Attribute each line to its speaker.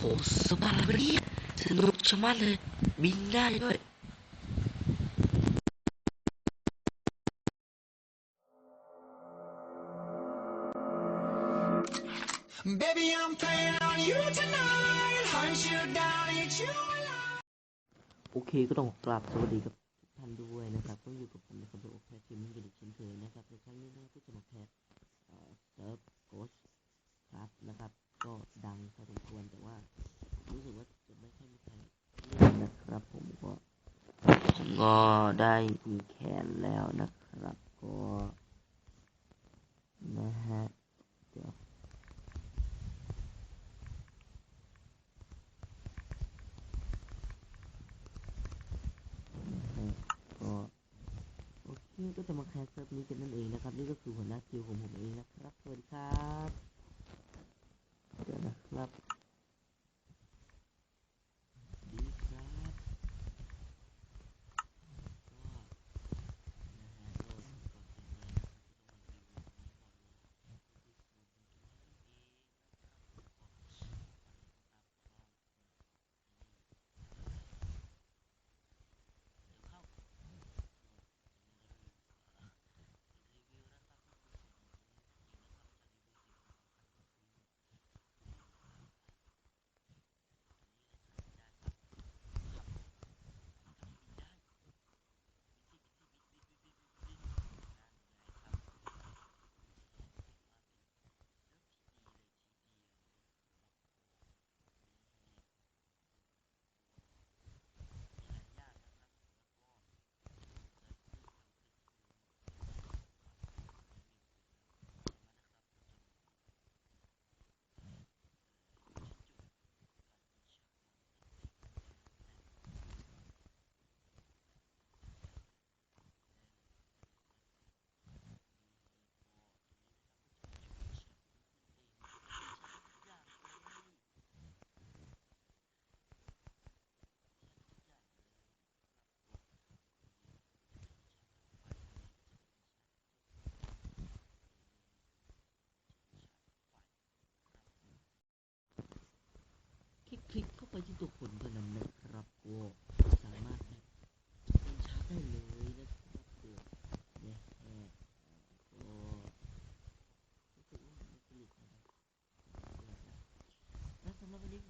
Speaker 1: โอ้สบายเลยเนี่ยสนุกชะมัดเลย บินได้ด้วย
Speaker 2: Baby, I'm playing on you tonight. Hunt you down, eat you alive.
Speaker 1: โอเคก็ต้องกราบสวัสดีกับทุกท่านด้วยนะครับ ก็อยู่กับผมนะครับโดแพททีมมิ่งกันอีกเช่นเคยนะครับในครั้งนี้นะครับก็จะมาแพทเอ่อเซิร์ฟโกสครับนะครับ ก็ดังพอสมควรแต่ว่า รู้สึกว่าจะไม่ค่อยมีใครเล่นนะครับผมก็ผมก็ได้มีแขนแล้วนะครับก็นะฮะเดี๋ยวก็โอเคก็จะมาแคสเซิร์ฟนี้กันนั่นเองนะครับ นี่ก็คือหัวหน้าคิวของผมเองนะครับสวัสดีครับ 만나보고. ไปที่ตัวคนเท่านั้นนะครับก็สามารถเป็นชาร์จได้เลยนะครับตัวเนี่ยแค่ก็รู้สึกว่ามันสนุกนะครับแล้วสำหรับวันนี้